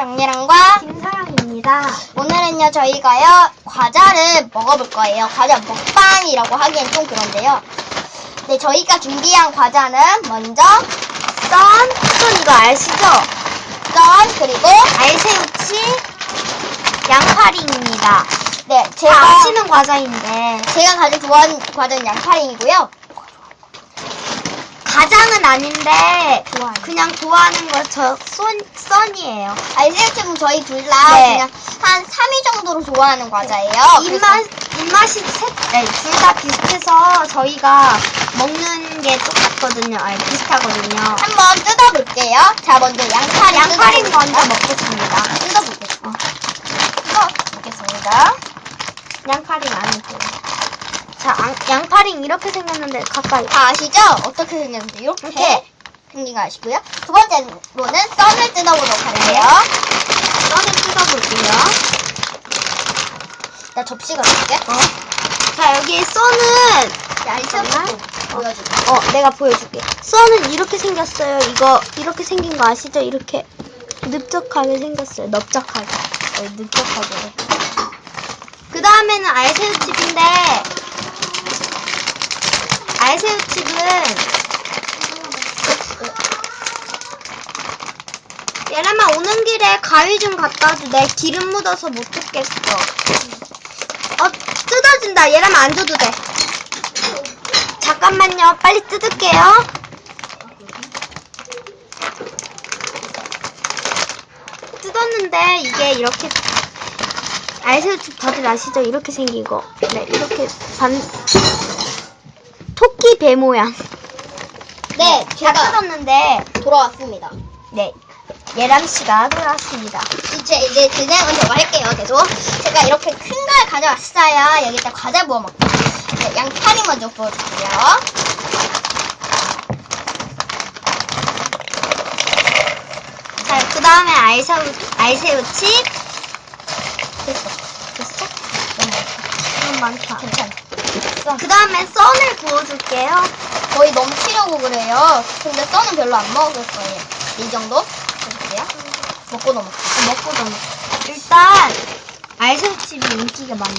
정예랑과 김사랑입니다. 오늘은요 저희가요 과자를 먹어볼 거예요. 과자 먹방이라고 하기엔 좀 그런데요. 네 저희가 준비한 과자는 먼저 썬, 썬 이거 아시죠? 썬 그리고 알새우치, 양파링입니다. 네다 제가 아시는 과자인데 제가 가장 좋아하는 과자는 양파링이고요. 가장은 아닌데 좋아요. 그냥 좋아하는 거저 썬이에요. 알새우칩은 저희 둘 다 네. 그냥 한 3위 정도로 좋아하는 과자예요. 입맛 입맛이 네, 둘다 비슷해서 저희가 먹는 게 똑같거든요. 아니 비슷하거든요. 한번 뜯어볼게요. 자 먼저 양파링 양파링 뜯어보겠습니다. 먼저 먹겠습니다. 뜯어보겠습니다. 어. 뜯어보겠습니다. 양파링 아니고. 자, 양, 양파링 이렇게 생겼는데 가까이. 다 아시죠? 어떻게 생겼는지 이렇게 이렇게. 생긴 거 아시고요. 두 번째로는 썬을 뜯어보도록 할게요. 썬을 뜯어볼게요. 나 접시가 줄게. 어? 자, 여기 알새우칩 잠깐만. 보여줄게. 어, 내가 보여줄게. 썬은 이렇게 생겼어요. 이거 이렇게 생긴 거 아시죠? 이렇게 넓적하게 생겼어요. 넓적하게. 어, 넓적하게. 그 다음에는 알새우칩인데 알새우칩은 얘라마 오는 길에 가위 좀 갖다 줘. 내 기름 묻어서 못 뜯겠어. 어, 뜯어진다. 얘라마 안 줘도 돼. 잠깐만요. 빨리 뜯을게요. 뜯었는데 이게 이렇게 알새우칩 다들 아시죠? 이렇게 생긴 거. 네, 이렇게 반 토끼 배 모양. 네, 다 제가 뜯었는데 돌아왔습니다. 네. 예람 씨가 돌아왔습니다. 이제 이제 진행은 제가 할게요. 계속 제가 이렇게 큰 걸 가져왔어야 여기다 과자 부어 먹고. 네, 양파링 먼저 부어줄게요. 자, 그 다음에 알새우 알새우칩. 됐어. 됐어? 너무 많다. 괜찮아. 그 다음에 썬을 부어줄게요. 거의 넘치려고 그래요. 근데 썬은 별로 안 먹을 거예요. 이 정도? 해볼게요. 먹고 넘어. 먹고 좀. 일단 알새우칩이 인기가 많네.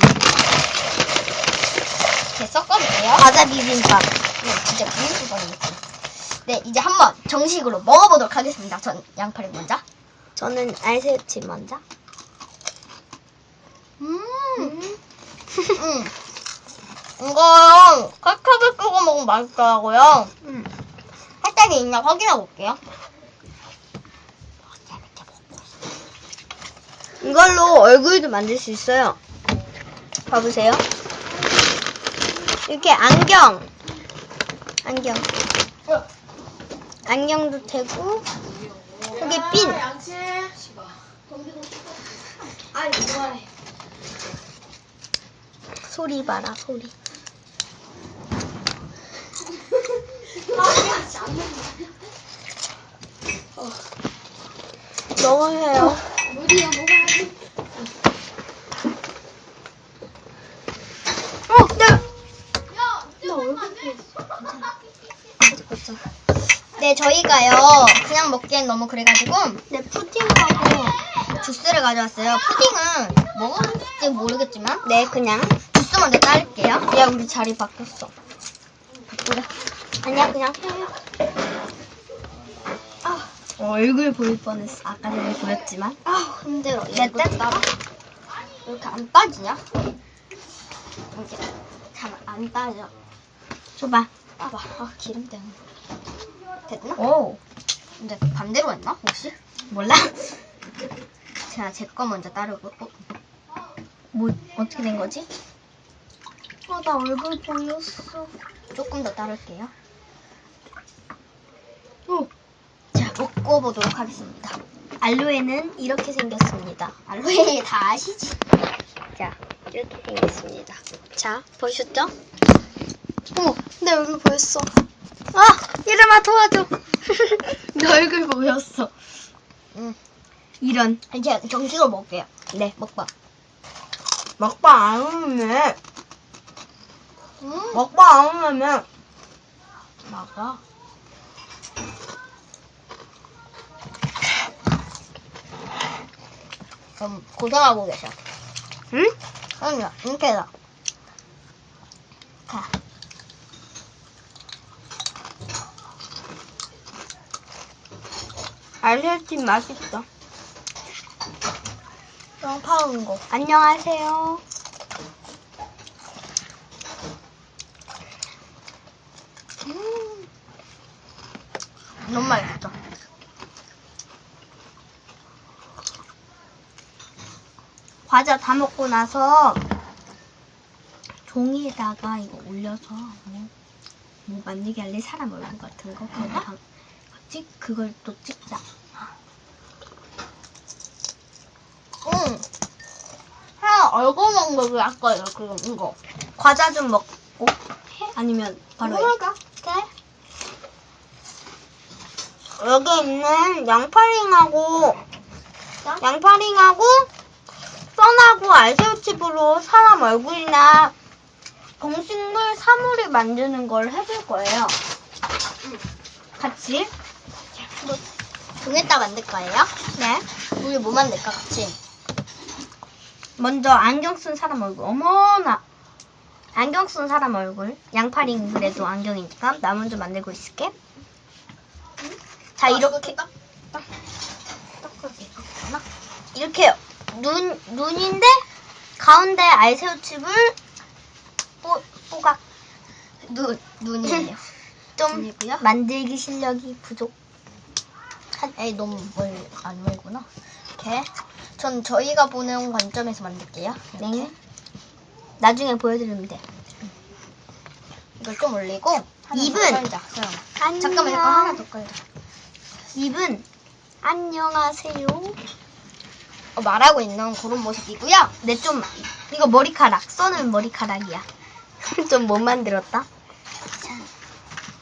이렇게 섞어볼게요. 과자 비빔밥. 네, 진짜 비빔밥 뻔했어요. 네, 이제 한번 정식으로 먹어보도록 하겠습니다. 전 양파를 먼저. 저는 알새우칩 먼저. 음, 음. 이거 카카오를 끄고 먹으면 맛있더라고요. 음. 핫팩이 있나 확인해 볼게요. 이걸로 얼굴도 만들 수 있어요. 봐보세요. 이렇게 안경. 안경. 안경도 되고, 여기 핀. 소리 봐라, 소리. 먹어요. 어, 네. 나 얼굴 보였어. 네, 저희가요 그냥 먹기엔 너무 그래가지고 네, 푸딩하고. 주스를 가져왔어요. 푸딩은 먹을지 모르겠지만 네, 그냥. 주스 먼저 따를게요. 야, 우리 자리 바뀌었어. 바꾸자. 아니야, 그냥 해요. 아, 얼굴 보일 뻔했어. 아까 전에 보였지만. 아 힘들어. 네, 이거 뗐다. 따라. 왜 이렇게 안 빠지냐? 이게 잘안 빠져. 줘봐. 따봐. 아 기름 때문에. 됐나? 오. 근데 반대로 했나 혹시? 몰라? 제가 제 거 먼저 따르고. 어, 뭐, 어떻게 된 거지? 아, 나 얼굴 보였어. 조금 더 따를게요. 오. 자 먹고 보도록 하겠습니다. 알로에는 이렇게 생겼습니다. 알로에 다 아시지? 자, 이렇게 생겼습니다. 자, 보셨죠? 어머, 내 얼굴 보였어. 아! 이름아 도와줘! 내 얼굴 보였어. 응. 이런. 이제 정식으로 먹을게요. 네. 먹방. 먹방 안 오네. 음. 먹방 안 오면. 먹어. 그럼 고생하고 계셔. 응? 그럼요. 이렇게 해서. 자. 알새우찜 맛있어. 양파 넣은 거. 안녕하세요. 음. 너무 맛있어. 과자 다 먹고 나서 종이에다가 이거 올려서 뭐, 뭐 만들기 할래 사람 얼굴 같은 거 그거 다 찍 그걸 또 찍자. 응. 하나 얼굴 먹는 거왜 아까 그거 이거. 과자 좀 먹고 해? 아니면 바로 해? 먹을까? 그래. 여기 있는 양파링하고 자. 양파링하고 썬하고 알새우칩으로 사람 얼굴이나 동식물 사물을 만드는 걸 해볼 거예요. 같이? 종에다 만들 거예요? 네. 우리 뭐 만들까 같이? 먼저 안경 쓴 사람 얼굴. 어머나. 안경 쓴 사람 얼굴. 양파링 그래도 안경이니까 나 먼저 만들고 있을게. 자 아, 이렇게 딱, 딱, 딱, 딱, 이렇게 눈 눈인데 가운데 알새우칩을 뽀 뽀각 눈, 눈이에요. 좀 눈이고요. 만들기 실력이 부족. 한, 에이, 너무 멀, 안 멀구나. 이렇게. 전 저희가 보는 관점에서 만들게요. 이렇게. 네. 나중에 보여드리면 돼. 이걸 좀 올리고. 입은? 잠깐만, 잠깐 하나 더 깔자. 입은 안녕하세요. 어, 말하고 있는 그런 모습이고요. 내좀 이거 머리카락 써는 머리카락이야. 좀 못 만들었다.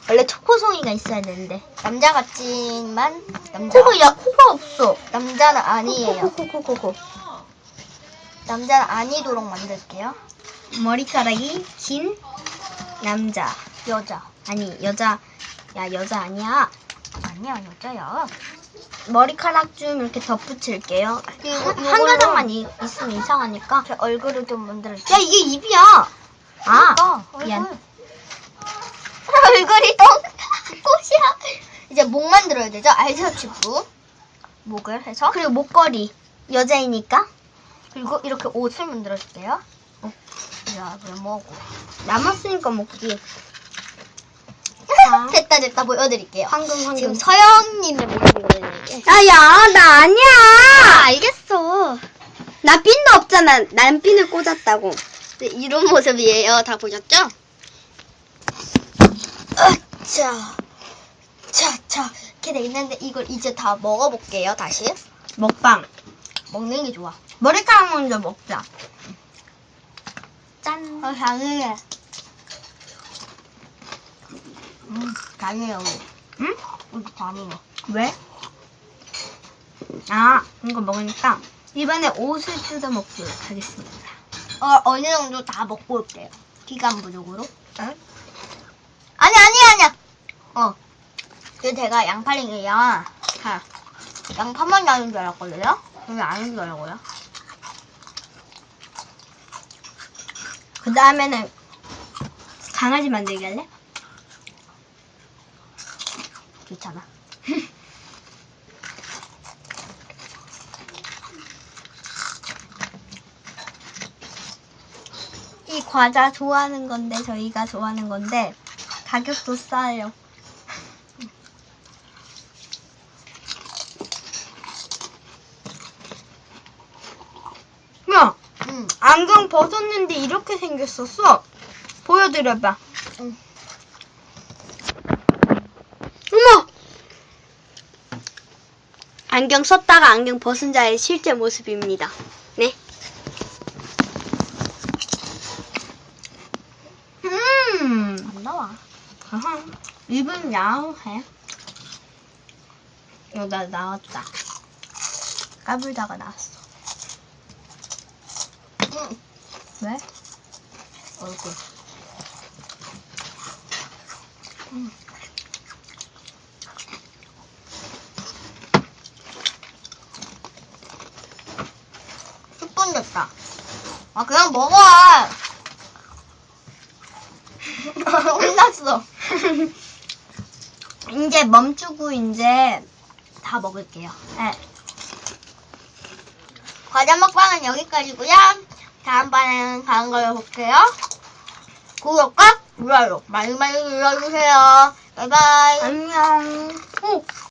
원래 초코송이가 있어야 되는데. 남자 같지만, 남자. 코가 야 코가 없어. 남자는 아니에요. 코코코코코. 남자는 아니도록 만들게요. 머리카락이 긴 남자. 여자. 아니 여자. 야 여자 아니야. 아니야, 여자야. 머리카락 좀 이렇게 덧붙일게요. 그리고 한, 한 가닥만 이- 있으면 이상하니까. 제 얼굴을 좀 만들어줄게요. 야 이게 입이야. 아 그러니까, 미안. 얼굴. 얼굴이 똥 꽃이야. 이제 목 만들어야 되죠? 알새우칩으로 목을 해서 그리고 목걸이 여자이니까 그리고 이렇게 옷을 만들어줄게요. 어, 야, 왜 먹고? 남았으니까 먹기. 됐다 됐다 보여드릴게요. 황금 황금. 지금 서영님의 모습이거든요. 야야 나 아니야. 아, 알겠어. 나 핀도 없잖아. 난 핀을 꽂았다고. 네, 이런 모습이에요. 다 보셨죠? 자, 자, 자, 이렇게 돼 있는데 이걸 이제 다 먹어볼게요. 다시 먹방. 먹는 게 좋아. 머리카락 먼저 먹자. 짠. 아, 강해. 음, 강해요. 응? 우리 강해요. 왜? 아 이거 먹으니까 이번에 옷을 뜯어 먹도록 하겠습니다. 어, 어느 정도 다 먹고 올게요. 기간 부족으로. 응? 아니, 아니, 아니야. 어. 그 제가 양파링이요. 자, 양파만 나는 줄 알았거든요. 근데 아닌 줄 알고요. 그 다음에는 강아지 만들기 할래? 귀찮아. 이 과자 좋아하는 건데 저희가 좋아하는 건데 가격도 싸요. 야 응. 안경 벗었는데 이렇게 생겼었어. 보여드려봐. 응. 어머! 안경 썼다가 안경 벗은 자의 실제 모습입니다. 네. 음, 안 나와. 아하. 입은 야해. 어, 나 나왔다. 까불다가 나왔어. 응. 왜? 얼굴. 모르겠다. 아, 그냥 먹어. 혼났어. 이제 멈추고 이제 다 먹을게요. 네. 과자 먹방은 여기까지고요. 다음번에는 다른 걸로 볼게요. 구독과 좋아요 많이 많이 눌러주세요. 바이바이. 안녕. 오.